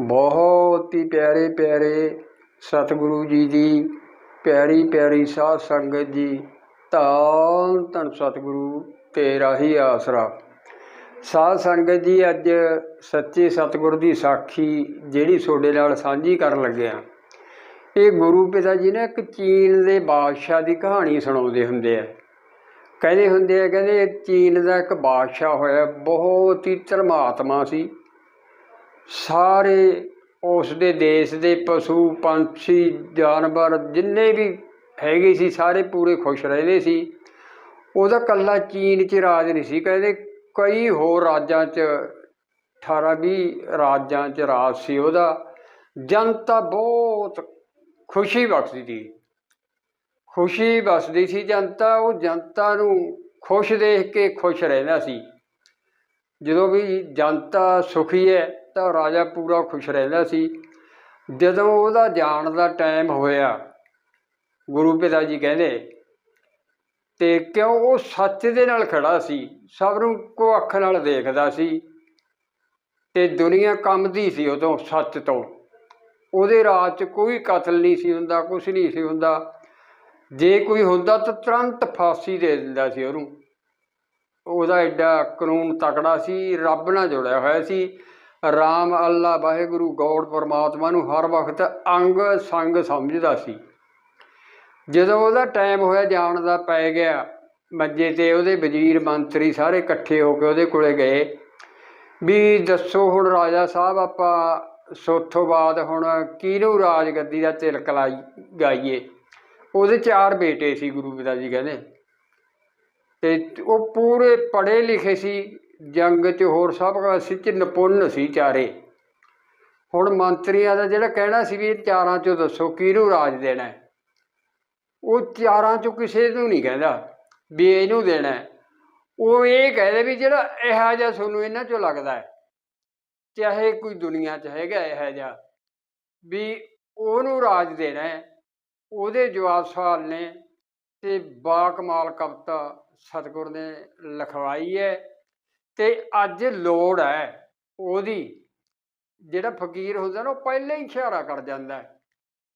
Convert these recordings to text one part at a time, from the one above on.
ਬਹੁਤ ਹੀ ਪਿਆਰੇ ਪਿਆਰੇ ਸਤਿਗੁਰੂ ਜੀ ਦੀ ਪਿਆਰੀ ਪਿਆਰੀ ਸਾਧ ਸੰਗਤ ਜੀ, ਧੰਨ ਧੰਨ ਸਤਿਗੁਰੂ ਤੇਰਾ ਹੀ ਆਸਰਾ। ਸਾਧ ਸੰਗਤ ਜੀ, ਅੱਜ ਸੱਚੇ ਸਤਿਗੁਰ ਦੀ ਸਾਖੀ ਜਿਹੜੀ ਤੁਹਾਡੇ ਨਾਲ ਸਾਂਝੀ ਕਰਨ ਲੱਗਿਆ ਇਹ ਗੁਰੂ ਪਿਤਾ ਜੀ ਨੇ ਇੱਕ ਚੀਨ ਦੇ ਬਾਦਸ਼ਾਹ ਦੀ ਕਹਾਣੀ ਸੁਣਾਉਂਦੇ ਹੁੰਦੇ ਆ। ਕਹਿੰਦੇ ਹੁੰਦੇ ਆ, ਕਹਿੰਦੇ ਚੀਨ ਦਾ ਇੱਕ ਬਾਦਸ਼ਾਹ ਹੋਇਆ, ਬਹੁਤ ਹੀ ਧਰਮਾਤਮਾ ਸੀ। ਸਾਰੇ ਉਸ ਦੇ ਦੇਸ਼ ਦੇ ਪਸ਼ੂ, ਪੰਛੀ, ਜਾਨਵਰ ਜਿੰਨੇ ਵੀ ਹੈਗੇ ਸੀ, ਸਾਰੇ ਪੂਰੇ ਖੁਸ਼ ਰਹਿੰਦੇ ਸੀ। ਉਹਦਾ ਕੱਲਾ ਚੀਨ 'ਚ ਰਾਜ ਨਹੀਂ ਸੀ। ਕਹਿੰਦੇ ਕਈ ਹੋਰ ਰਾਜਾਂ 'ਚ 18 20 ਰਾਜਾਂ 'ਚ ਰਾਜ ਸੀ ਉਹਦਾ। ਜਨਤਾ ਬਹੁਤ ਖੁਸ਼ੀ ਵਸਦੀ ਸੀ। ਖੁਸ਼ੀ ਵਸਦੀ ਸੀ ਜਨਤਾ, ਉਹ ਜਨਤਾ ਨੂੰ ਖੁਸ਼ ਦੇਖ ਕੇ ਖੁਸ਼ ਰਹਿੰਦਾ ਸੀ। ਜਦੋਂ ਵੀ ਜਨਤਾ ਸੁਖੀ ਹੈ ਤਾਂ ਰਾਜਾ ਪੂਰਾ ਖੁਸ਼ ਰਹਿੰਦਾ ਸੀ। ਜਦੋਂ ਉਹਦਾ ਜਾਣ ਦਾ ਟਾਈਮ ਹੋਇਆ, ਗੁਰੂ ਪਿਤਾ ਜੀ ਕਹਿੰਦੇ, ਤੇ ਕਿਉਂ ਉਹ ਸੱਚ ਦੇ ਨਾਲ ਖੜਾ ਸੀ? ਸਭ ਨੂੰ ਕੋ ਅੱਖ ਨਾਲ ਦੇਖਦਾ ਸੀ। ਤੇ ਦੁਨੀਆ ਕੰਮਦੀ ਸੀ ਉਦੋਂ ਸੱਚ ਤੋਂ। ਉਹਦੇ ਰਾਜ 'ਚ ਕੋਈ ਕਤਲ ਨਹੀਂ ਸੀ ਹੁੰਦਾ ਕੁਝ ਨਹੀਂ ਸੀ ਹੁੰਦਾ। ਜੇ ਕੋਈ ਹੁੰਦਾ ਤਾਂ ਤੁਰੰਤ ਫਾਂਸੀ ਦੇ ਦਿੰਦਾ ਸੀ ਉਹਨੂੰ। ਉਹਦਾ ਐਡਾ ਕਾਨੂੰਨ ਤਕੜਾ ਸੀ, ਰੱਬ ਨਾਲ ਜੁੜਿਆ ਹੋਇਆ ਸੀ। ਰਾਮ ਅੱਲਾ ਵਾਹਿਗੁਰੂ ਗੌਡ ਪਰਮਾਤਮਾ ਨੂੰ ਹਰ ਵਕਤ ਅੰਗ ਸੰਗ ਸਮਝਦਾ ਸੀ। ਜਦੋਂ ਉਹਦਾ ਟਾਈਮ ਹੋਇਆ, ਜਾਣ ਦਾ ਪੈ ਗਿਆ, ਮੰਜੇ ਤੇ ਉਹਦੇ ਵਜ਼ੀਰ ਮੰਤਰੀ ਸਾਰੇ ਇਕੱਠੇ ਹੋ ਕੇ ਉਹਦੇ ਕੋਲੇ ਗਏ। ਵੀ ਦੱਸੋ ਹੁਣ ਰਾਜਾ ਸਾਹਿਬ, ਆਪਾਂ ਸੋਥੋਂ ਬਾਅਦ ਹੁਣ ਕਿਹਨੂੰ ਰਾਜਗੱਦੀ ਦਾ ਤਿਲਕ ਲਾਈ ਗਾਈਏ? ਉਹਦੇ ਚਾਰ ਬੇਟੇ ਸੀ ਗੁਰੂ ਪਿਤਾ ਜੀ ਕਹਿੰਦੇ। ਤੇ ਉਹ ਪੂਰੇ ਪੜ੍ਹੇ ਲਿਖੇ ਸੀ। ਜੰਗ 'ਚ ਹੋਰ ਸਭ ਕਾਸੇ 'ਚ ਨਿਪੁੰਨ ਸੀ ਚਾਰੇ। ਹੁਣ ਮੰਤਰੀਆਂ ਦਾ ਜਿਹੜਾ ਕਹਿਣਾ ਸੀ ਵੀ ਇਹ ਚਾਰਾਂ 'ਚੋਂ ਦੱਸੋ, ਕਿਹਨੂੰ ਰਾਜ ਦੇਣਾ ਉਹ ਚਾਰਾਂ 'ਚੋਂ ਕਿਸੇ ਨੂੰ ਨਹੀਂ ਕਹਿੰਦਾ, ਵੀ ਇਹਨੂੰ ਦੇਣਾ ਉਹ ਇਹ ਕਹਿੰਦੇ ਵੀ ਜਿਹੜਾ ਇਹੋ ਜਿਹਾ ਤੁਹਾਨੂੰ ਇਹਨਾਂ 'ਚੋਂ ਲੱਗਦਾ ਹੈ, ਚਾਹੇ ਕੋਈ ਦੁਨੀਆ 'ਚ ਹੈਗਾ ਇਹੋ ਜਿਹਾ, ਵੀ ਉਹਨੂੰ ਰਾਜ ਦੇਣਾ ਉਹਦੇ ਜਵਾਬ ਸਵਾਲ ਨੇ ਤੇ ਬਾਕਮਾਲ ਕਵਿਤਾ ਸਤਿਗੁਰ ਨੇ ਲਿਖਵਾਈ ਹੈ। ਤੇ ਅੱਜ ਲੋੜ ਹੈ, ਉਹਦੀ। ਜਿਹੜਾ ਫਕੀਰ ਹੁੰਦਾ ਨਾ, ਉਹ ਪਹਿਲਾਂ ਹੀ ਇਸ਼ਾਰਾ ਕਰ ਜਾਂਦਾ ਹੈ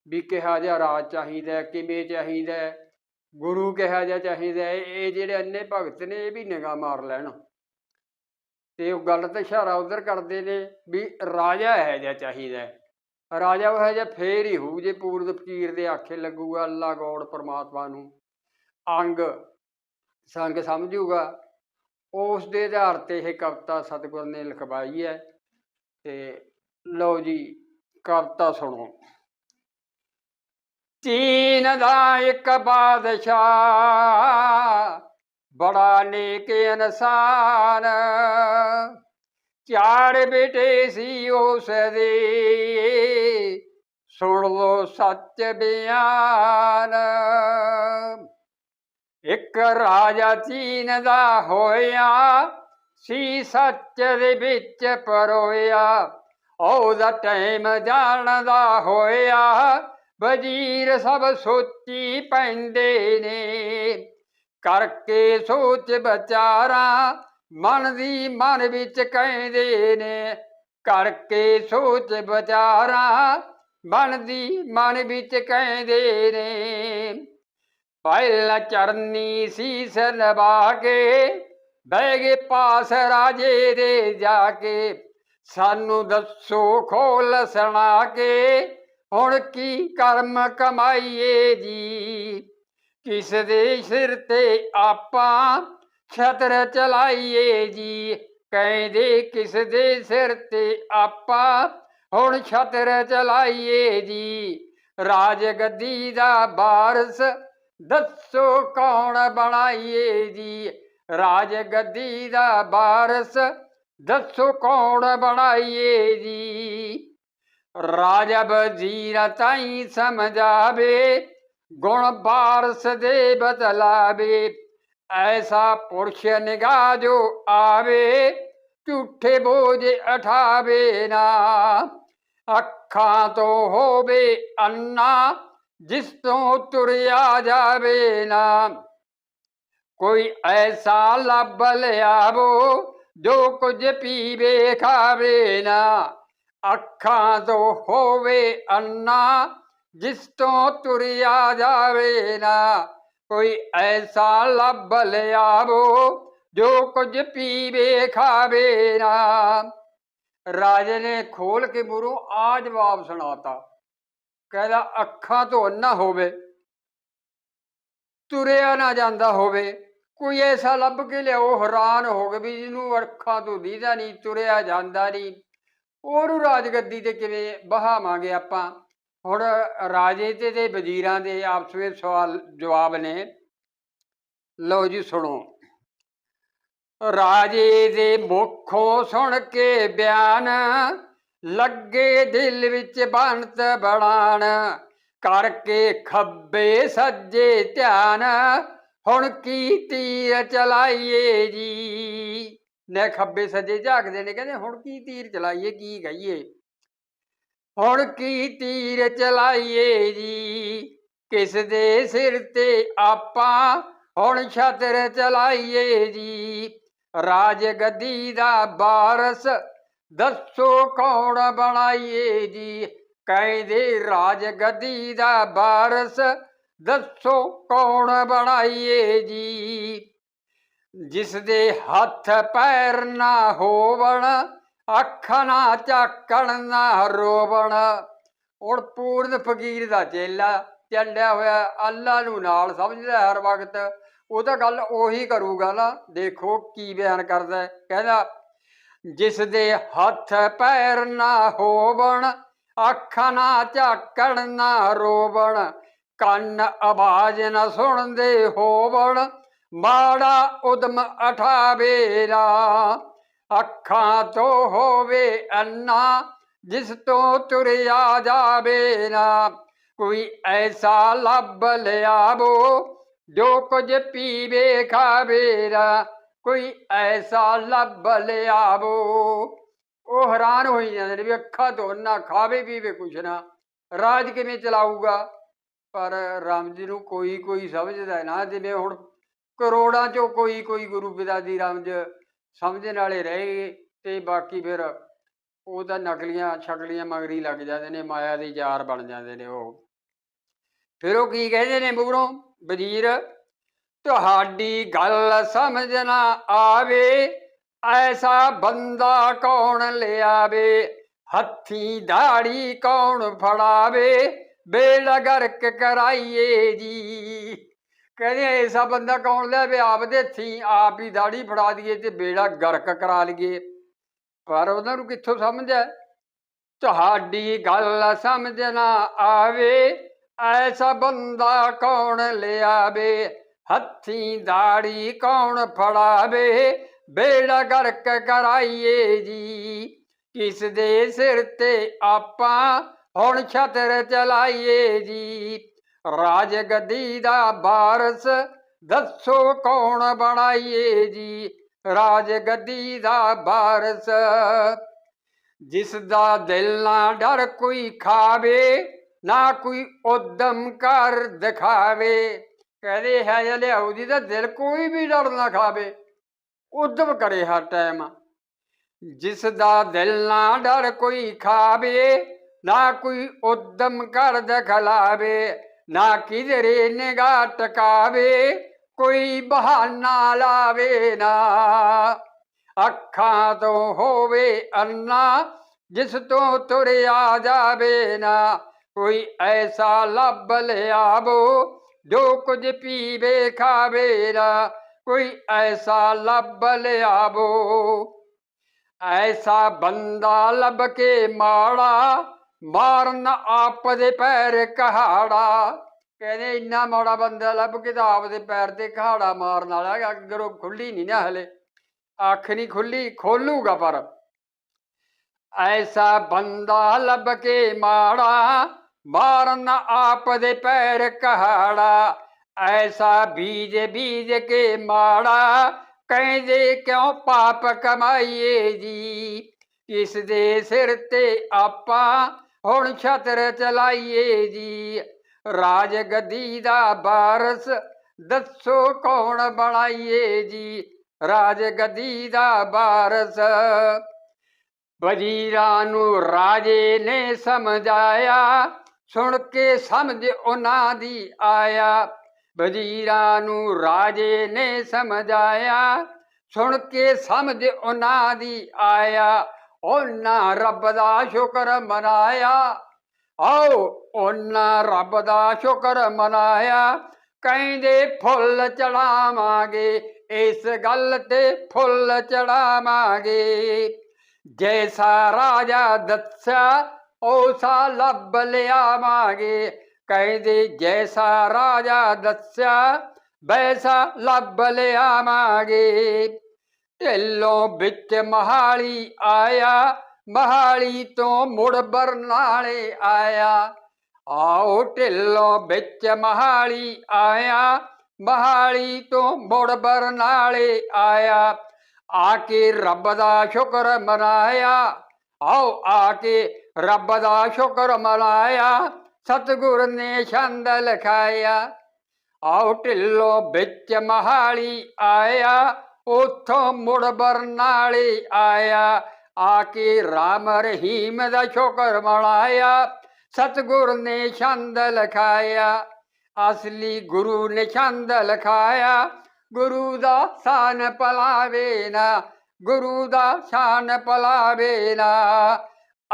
ਵੀ ਕਿਹਾ ਜਿਹਾ ਰਾਜ ਚਾਹੀਦਾ ਕਿਵੇਂ ਚਾਹੀਦਾ ਗੁਰੂ ਕਿਹਾ ਜਿਹਾ ਚਾਹੀਦਾ ਇਹ ਜਿਹੜੇ ਅੰਨੇ ਭਗਤ ਨੇ, ਇਹ ਵੀ ਨਿਗਾਹ ਮਾਰ ਲੈਣ। ਤੇ ਉਹ ਗੱਲ ਤੇ ਇਸ਼ਾਰਾ ਉਧਰ ਕਰਦੇ ਨੇ ਵੀ ਰਾਜਾ ਹੈ ਜਿਹਾ ਚਾਹੀਦਾ ਰਾਜਾ ਉਹ ਜਿਹਾ ਫੇਰ ਹੀ ਹੋਊ, ਜੇ ਪੂਰਬ ਫਕੀਰ ਦੇ ਆਖੇ ਲੱਗੂਗਾ, ਅੱਲਾ ਗੋਡ ਪਰਮਾਤਮਾ ਨੂੰ। ਅੰਗ ਸੰਗ ਸਮਝੂਗਾ ਉਸ ਦੇ ਆਧਾਰ ਤੇ ਇਹ ਕਵਿਤਾ ਸਤਿਗੁਰ ਨੇ ਲਿਖਵਾਈ ਹੈ ਤੇ ਲਓ ਜੀ, ਕਵਿਤਾ ਸੁਣੋ। ਚੀਨ ਦਾ ਇੱਕ ਬਾਦਸ਼ਾਹ ਬੜਾ ਨੇਕ ਇਨਸਾਨ। ਚਾਰ ਬੇਟੇ ਸੀ ਉਸ ਦੇ, ਸੁਣ ਲੋ ਸੱਚ ਬਿਆਨ। ਇੱਕ ਰਾਜਾ ਚੀਨ ਦਾ ਹੋਇਆ, ਸੀ ਸੱਚ ਦੇ ਵਿੱਚ ਪਰੋਇਆ। ਉਹਦਾ ਟਾਈਮ ਜਾਣਦਾ ਹੋਇਆ, ਵਜ਼ੀਰ ਸਭ ਸੋਚੀ ਪੈਂਦੇ ਨੇ। ਕਰਕੇ ਸੋਚ ਵਿਚਾਰਾ ਮਨ ਦੀ ਮਨ ਵਿੱਚ ਕਹਿੰਦੇ ਨੇ। ਕਰਕੇ ਸੋਚ ਵਿਚਾਰਾ ਮਨ ਦੀ ਮਨ ਵਿੱਚ ਕਹਿੰਦੇ ਨੇ। ਪਹਿਲਾ ਚਰਨੀ ਸੀਸ ਨਵਾ ਕੇ ਬਹਿ ਗਏ ਪਾਸ ਰਾਜੇ ਦੇ ਜਾ ਕੇ ਸਾਨੂੰ ਦੱਸੋ ਖੋਲ ਸੁਣਾ ਕੇ ਹੁਣ ਕੀ ਕਰਮ ਕਮਾਈਏ ਜੀ? ਕਿਸ ਦੇ ਸਿਰ ਤੇ ਆਪਾਂ ਛਤਰ ਚਲਾਈਏ ਜੀ? ਕਹਿੰਦੇ ਕਿਸ ਦੇ ਸਿਰ ਤੇ ਆਪਾਂ ਹੁਣ ਛਤਰ ਚਲਾਈਏ ਜੀ? ਰਾਜ ਗੱਦੀ ਦਾ ਵਾਰਸ ਦੱਸੋ ਕੌਣ ਬਣਾਈਏ ਜੀ? ਰਾਜ ਗੱਦੀ ਦਾ ਬਾਰਸ ਦੱਸੋ ਕੌਣ ਬਣਾਈਏ ਜੀ? ਰਾਜਾ ਵਜ਼ੀਰ ਤਾਈ ਸਮਝਾਵੇ, ਗੁਣ ਬਾਰਸ ਦੇ ਬਦਲਾਵੇ। ਐਸਾ ਪੁਰਸ਼ ਨਿਗਾਹ ਜੋ ਆਵੇ, ਝੂਠੇ ਬੋਝ ਉਠਾਵੇ ਨਾ। ਅੱਖਾਂ ਤੋਂ ਹੋਵੇ ਅੰਨਾ ਜਿਸ ਤੋਂ ਤੁਰਿਆ ਜਾਵੇ ਨਾ। ਕੋਈ ਐਸਾ ਲੱਭ ਲਿਆਵੋ ਜੋ ਕੁਝ ਪੀਵੇ, ਖਾਵੇ ਨਾ। ਅੱਖਾਂ ਤੋਂ ਹੋਵੇ ਅੰਨਾ ਜਿਸ ਤੋਂ ਤੁਰਿਆ ਜਾਵੇ ਨਾ। ਕੋਈ ਐਸਾ ਲੱਭ ਲਿਆਵੋ ਜੋ ਕੁਝ ਪੀਵੇ, ਖਾਵੇ ਨਾ। ਰਾਜੇ ਨੇ ਖੋਲ ਕੇ ਮੂਰੋਂ ਆ ਜਵਾਬ ਸੁਣਾਤਾ। ਕਹਿੰਦਾ, ਅੱਖਾਂ ਤੋਂ ਅੰਨਾ ਹੋਵੇ, ਤੁਰਿਆ ਨਾ ਜਾਂਦਾ ਹੋਵੇ, ਕੋਈ ਐਸਾ ਲੱਭ ਕੇ ਲਿਆਓ, ਹੈਰਾਨ ਹੋ ਗਏ ਵੀ ਜਿਹਨੂੰ ਅੱਖਾਂ ਤੋਂ ਦੀਦਾ ਨਹੀਂ, ਤੁਰਿਆ ਜਾਂਦਾ ਨਹੀਂ। ਉਹਨੂੰ ਰਾਜਗੱਦੀ ਤੇ ਕਿਵੇਂ ਬਹਾਵਾਂਗੇ ਆਪਾਂ? ਹੁਣ ਰਾਜੇ ਤੇ ਤੇ ਵਜ਼ੀਰਾਂ ਦੇ ਆਪਸ ਵਿੱਚ ਸਵਾਲ, ਜਵਾਬ ਨੇ। ਲਓ ਜੀ, ਸੁਣੋ। ਰਾਜੇ ਦੇ ਮੁਖੋਂ ਸੁਣ ਕੇ ਬਿਆਨ ਲੱਗੇ ਦਿਲ ਵਿੱਚ ਬੰਤ ਬੜਾਣ ਕਰਕੇ ਖੱਬੇ ਸੱਜੇ ਧਿਆਨ। ਹੁਣ ਕੀ ਤੀਰ ਚਲਾਈਏ ਜੀ? ਨੇ ਖੱਬੇ ਸੱਜੇ ਝਾਕਦੇ ਨੇ, ਕਹਿੰਦੇ ਹੁਣ ਕੀ ਤੀਰ ਚਲਾਈਏ, ਕੀ ਕਹੀਏ? ਹੁਣ ਕੀ ਤੀਰ ਚਲਾਈਏ ਜੀ? ਕਿਸ ਦੇ ਸਿਰ ਤੇ ਆਪਾਂ ਹੁਣ ਛਤਰ ਚਲਾਈਏ ਜੀ? ਰਾਜ ਗੱਦੀ ਦਾ ਵਾਰਸ ਦੱਸੋ ਕੌਣ ਬਣਾਈਏ ਜੀ? ਕਹਿੰਦੇ ਰਾਜ ਗੱਦੀ ਦਾ ਵਾਰਸ। ਦੱਸੋ ਕੌਣ ਬਣਾਈਏ ਜੀ? ਜਿਸ ਦੇ ਹੱਥ ਪੈਰ ਨਾ ਹੋਵਣ, ਅੱਖਾਂ ਨਾ ਝਾਕਣ, ਨਾ ਰੋਵਣ। ਹੁਣ ਪੂਰਨ ਫਕੀਰ ਦਾ ਚੇਲਾ ਚੱਲਿਆ ਹੋਇਆ ਅੱਲਾ ਨੂੰ ਨਾਲ ਸਮਝਦਾ ਹਰ ਵਕਤ। ਉਹ ਤਾਂ ਗੱਲ ਉਹੀ ਕਰੂਗਾ ਨਾ, ਦੇਖੋ ਕੀ ਬਿਆਨ ਕਰਦਾ ਕਹਿੰਦਾ ਜਿਸ ਦੇ ਹੱਥ ਪੈਰ ਨਾ ਹੋਵਣ, ਅੱਖਾਂ ਨਾ ਝਾਕਣ, ਨਾ ਰੋਵਣ, ਕੰਨ ਆਵਾਜ਼ ਨਾ ਸੁਣਦੇ ਹੋਵਣ, ਮਾੜਾ ਉਦਮ ਅਠਾਵੇ ਅੱਖਾਂ ਤੋਂ ਹੋਵੇ ਅੰਨਾ, ਜਿਸ ਤੋਂ ਤੁਰਿਆ ਜਾਵੇ ਨਾ ਕੋਈ ਐਸਾ ਲੱਭ ਲਿਆਵੋ, ਜੋ ਕੁਝ ਪੀਵੇ ਖਾਵੇ ਨਾ ਕੋਈ ਐਸਾ ਲੱਭ ਲਿਆਵੋ। ਉਹ ਹੈਰਾਨ ਹੋਈ ਜਾਂਦੇ ਨੇ ਵੀ ਅੱਖਾਂ ਤੋਂ ਨਾ ਖਾਵੇ ਪੀਵੇ ਕੁਛ ਨਾ। ਰਾਜ ਕਿਵੇਂ ਚਲਾਊਗਾ? ਪਰ ਰਾਮ ਜੀ ਨੂੰ ਕੋਈ ਕੋਈ ਸਮਝਦਾ ਨਾ, ਜਿਵੇਂ ਹੁਣ ਕਰੋੜਾਂ ਚੋਂ ਕੋਈ ਕੋਈ ਗੁਰੂ ਪਿਤਾ ਦੀ ਰਮਜ ਸਮਝਣ ਵਾਲੇ ਰਹਿ ਗਏ ਤੇ ਬਾਕੀ ਫਿਰ ਉਹ ਤਾਂ ਨਕਲੀਆਂ ਛਕਲੀਆਂ ਮਗਰੀ ਲੱਗ ਜਾਂਦੇ ਨੇ, ਮਾਇਆ ਦੇ ਯਾਰ ਬਣ ਜਾਂਦੇ ਨੇ ਉਹ। ਫਿਰ ਉਹ ਕੀ ਕਹਿੰਦੇ ਨੇ ਮੂਹਰੋਂ ਵਜ਼ੀਰ ਤੁਹਾਡੀ ਗੱਲ ਸਮਝ ਨਾ ਆਵੇ, ਐਸਾ ਬੰਦਾ ਕੌਣ ਲਿਆਵੇ? ਹੱਥੀ ਦਾੜੀ ਕੌਣ ਫੜਾਵੇ? ਬੇੜਾ ਕਰਾਈਏ ਜੀ। ਕਹਿੰਦੇ ਐਸਾ ਬੰਦਾ ਕੌਣ ਲਿਆਵੇ? ਆਪਦੇ ਹੱਥੀ ਆਪ ਹੀ ਦਾੜੀ ਫੜਾ ਦਈਏ ਤੇ ਬੇੜਾ ਗਰਕ ਕਰਾ ਲਈਏ। ਪਰ ਉਹਨਾਂ ਨੂੰ ਕਿੱਥੋਂ ਸਮਝ ਹੈ? ਤੁਹਾਡੀ ਗੱਲ ਸਮਝ ਨਾ ਆਵੇ, ਐਸਾ ਬੰਦਾ ਕੌਣ ਲਿਆਵੇ? ਹੱਥੀ ਦਾੜੀ ਕੌਣ ਫੜਾਵੇ? ਬੇੜਾ ਗਰਕ ਕਰਾਈਏ ਜੀ। ਕਿਸ ਦੇ ਸਿਰ ਤੇ ਆਪਾਂ ਹੁਣ ਛਤਰ ਚਲਾਈਏ ਜੀ? ਰਾਜ ਗੱਦੀ ਦਾ ਬਾਰਸ ਦੱਸੋ ਕੌਣ ਬਣਾਈਏ ਜੀ? ਰਾਜ ਗੱਦੀ ਦਾ ਬਾਰਸ ਜਿਸ ਦਾ ਦਿਲ ਨਾ ਡਰ ਕੋਈ ਖਾਵੇ, ਨਾ ਕੋਈ ਉਦਮ ਕਰ ਦਿਖਾਵੇ। ਕਹਦੇ ਹੈ ਜਾਂ ਲਿਆਉ ਜੀ ਦਾ ਦਿਲ ਕੋਈ ਵੀ ਡਰ ਨਾ ਖਾਵੇ। ਉਦਮ ਕਰੇ ਹਰ ਟਾਈਮ। ਜਿਸ ਦਾ ਦਿਲ ਨਾ ਡਰ ਕੋਈ ਖਾਵੇ, ਨਾ ਕੋਈ ਉਦਮ ਕਰ ਦਿਖਲਾਵੇ, ਨਾ ਕਿਧਰੇ ਨਿਗਾਹ ਟਕਾਵੇ, ਕੋਈ ਬਹਾਨਾ ਲਾਵੇ ਨਾ। ਅੱਖਾਂ ਤੋਂ ਹੋਵੇ ਅੰਨਾ, ਜਿਸ ਤੋਂ ਤੁਰਿਆ ਜਾਵੇ ਨਾ। ਕੋਈ ਐਸਾ ਲੱਭ ਲਿਆਵੋ ਜੋ ਕੁਝ ਪੀਵੇ ਖਾਵੇ ਨਾ, ਕੋਈ ਐਸਾ ਲੱਭ ਲਿਆਵੋ। ਐਸਾ ਬੰਦਾ ਲੱਭ ਕੇ ਮਾੜਾ, ਮਾਰਨ ਆਪ ਦੇ ਪੈਰ ਕਹਾੜਾ। ਕਹਿੰਦੇ ਇੰਨਾ ਮਾੜਾ ਬੰਦਾ ਲੱਭ ਕੇ ਤਾਂ ਆਪ ਦੇ ਪੈਰ ਤੇ ਕਹਾੜਾ ਮਾਰਨ ਵਾਲਾ ਅਗਰੋਂ ਖੁੱਲੀ ਨਹੀਂ ਨਾ ਹਲੇ। ਅੱਖ ਨਹੀਂ ਖੁੱਲੀ ਖੋਲੂਗਾ ਪਰ। ਐਸਾ ਬੰਦਾ ਲੱਭ ਕੇ ਮਾੜਾ ਮਾਰਨ ਆਪ ਦੇ ਪੈਰ ਕਹਾੜਾ, ਐਸਾ ਬੀਜ ਬੀਜ ਕੇ ਮਾੜਾ, ਕਹਿੰਦੇ ਕਿਉਂ ਪਾਪ ਕਮਾਈਏ ਜੀ? ਇਸ ਦੇ ਸਿਰ ਤੇ ਆਪਾਂ ਹੁਣ ਛਤਰ ਚਲਾਈਏ ਜੀ। ਰਾਜ ਗੱਦੀ ਦਾ ਬਾਰਸ ਦੱਸੋ ਕੌਣ ਬਣਾਈਏ ਜੀ? ਰਾਜ ਗੱਦੀ ਦਾ ਵਾਰਸ ਵਜ਼ੀਰਾਂ ਨੂੰ ਰਾਜੇ ਨੇ ਸਮਝਾਇਆ ਸੁਣ ਕੇ ਸਮਝ ਉਹਨਾਂ ਦੀ ਆਇਆ। ਵਜ਼ੀਰਾਂ ਨੂੰ ਰਾਜੇ ਨੇ ਸਮਝਾਇਆ। ਸੁਣ ਕੇ ਸਮਝ ਉਹਨਾਂ ਦੀ ਆਇਆ। ਉਹਨਾਂ ਰੱਬ ਦਾ ਸ਼ੁਕਰ ਮਨਾਇਆ। ਆਓ, ਉਹਨਾਂ ਰੱਬ ਦਾ ਸ਼ੁਕਰ ਮਨਾਇਆ। ਕਹਿੰਦੇ, ਫੁੱਲ ਚੜਾਵਾਂਗੇ। ਇਸ ਗੱਲ ਤੇ ਫੁੱਲ ਚੜਾਵਾਂਗੇ। ਜੈਸਾ ਰਾਜਾ ਦੱਸਿਆ ਉਸਾ ਲੱਭ ਲਿਆਵਾਂਗੇ। ਕਹਿੰਦੇ ਜੈਸਾ ਰਾਜਾ ਦੱਸਿਆ, ਵੈਸਾ ਲੱਭ ਲਿਆਵਾਂਗੇ। ਢਿੱਲੋਂ ਵਿੱਚ ਮਹਾਲੀ ਆਇਆ, ਮਹਾਲੀ ਤੋਂ ਮੁੜ ਬਰਨਾਲੇ ਆਇਆ। ਆਓ ਢਿੱਲੋਂ ਵਿੱਚ ਮਹਾਲੀ ਆਇਆ, ਮਹਾਲੀ ਤੋਂ ਮੁੜ ਬਰਨਾਲੇ ਆਇਆ। ਆ ਕੇ ਰੱਬ ਦਾ ਸ਼ੁਕਰ ਮਨਾਇਆ, ਆਓ ਆ ਕੇ ਰੱਬ ਦਾ ਸ਼ੁਕਰ ਮਨਾਇਆ ਸਤਿਗੁਰ ਨੇ ਛੰਦ ਲਿਖਾਇਆ। ਆਓ ਢਿੱਲੋਂ ਵਿੱਚ ਮਹਾਲੀ ਆਇਆ, ਉਥੋਂ ਮੁੜ ਬਰਨਾਲੇ ਆਇਆ। ਆ ਕੇ ਰਾਮ ਰਹੀਮ ਦਾ ਸ਼ੁਕਰ ਮਨਾਇਆ ਸਤਿਗੁਰ ਨੇ ਛੰਦ ਲਿਖਾਇਆ। ਅਸਲੀ ਗੁਰੂ ਨੇ ਛੰਦ ਲਖਾਇਆ, ਗੁਰੂ ਦਾ ਸ਼ਾਨ ਪਲਾਵੇ ਨਾ, ਗੁਰੂ ਦਾ ਸ਼ਾਨ ਪਲਾਵੇ ਨਾ।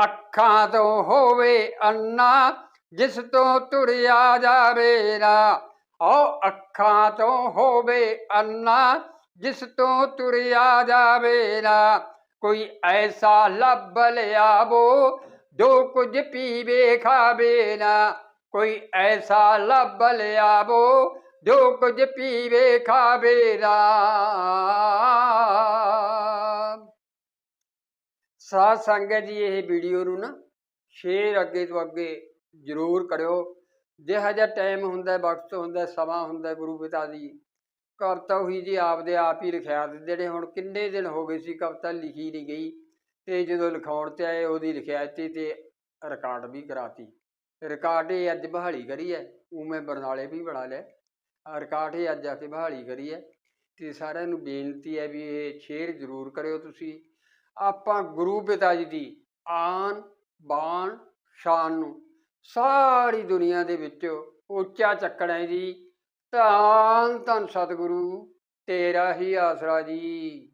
ਅੱਖਾਂ ਤੋਂ ਹੋਵੇ ਅੰਨਾ, ਜਿਸ ਤੋਂ ਤੁਰਿਆ ਜਾਵੇ ਨਾ। ਓ ਅੱਖਾਂ ਤੋਂ ਹੋਵੇ ਅੰਨਾ, ਜਿਸ ਤੋਂ ਤੁਰਿਆ ਜਾਵੇ ਨਾ। ਕੋਈ ਐਸਾ ਲੱਭ ਲਿਆਵੋ, ਜੋ ਕੁਝ ਪੀਵੇ ਖਾਵੇ ਨਾ। ਕੋਈ ਐਸਾ ਲੱਭ ਲਿਆਵੋ, ਜੋ ਕੁਝ ਪੀਵੇ ਖਾਵੇ ਨਾ। ਸਾਧ ਸੰਗਤ ਜੀ, ਇਹ ਵੀਡੀਓ ਨੂੰ ਨਾ ਸ਼ੇਅਰ ਅੱਗੇ ਤੋਂ ਅੱਗੇ ਜ਼ਰੂਰ ਕਰਿਓ। ਜਿਹਾ ਜਿਹਾ ਟਾਈਮ ਹੁੰਦਾ ਵਕਤ ਹੁੰਦਾ ਸਮਾਂ ਹੁੰਦਾ ਗੁਰੂ ਪਿਤਾ ਦੀ ਕਵਿਤਾ ਉਹੀ ਜੀ ਆਪਦੇ ਆਪ ਹੀ ਲਿਖਿਆ ਦਿੰਦੇ ਨੇ ਹੁਣ ਕਿੰਨੇ ਦਿਨ ਹੋ ਗਏ ਸੀ, ਕਵਿਤਾ ਲਿਖੀ ਨਹੀਂ ਗਈ ਤੇ ਜਦੋਂ ਲਿਖਾਉਣ ਤੇ ਆਏ, ਉਹਦੀ ਲਿਖਿਆ ਤੀ ਤੇ ਰਿਕਾਰਡ ਵੀ ਕਰਾਤੀ। ਰਿਕਾਰਡ ਇਹ ਅੱਜ ਬਹਾਲੀ ਕਰੀ ਹੈ ਉਹ ਮੈਂ ਬਰਨਾਲੇ ਵੀ ਬਣਾ ਲਿਆ। ਰਿਕਾਰਡ ਇਹ ਅੱਜ ਆ ਕੇ ਬਹਾਲੀ ਕਰੀ ਹੈ ਤੇ ਸਾਰਿਆਂ ਨੂੰ ਬੇਨਤੀ ਹੈ ਵੀ ਇਹ ਸ਼ੇਅਰ ਜ਼ਰੂਰ ਕਰਿਓ ਤੁਸੀਂ। ਆਪਾਂ ਗੁਰੂ ਪਿਤਾ ਜੀ ਦੀ ਆਨ, ਬਾਣ, ਸ਼ਾਨ ਨੂੰ ਸਾਰੀ ਦੁਨੀਆ ਦੇ ਵਿੱਚ ਉੱਚਾ ਚੱਕਣਾ ਜੀ। ਧੰਨ ਧੰਨ ਸਤਿਗੁਰੂ, ਤੇਰਾ ਹੀ ਆਸਰਾ ਜੀ।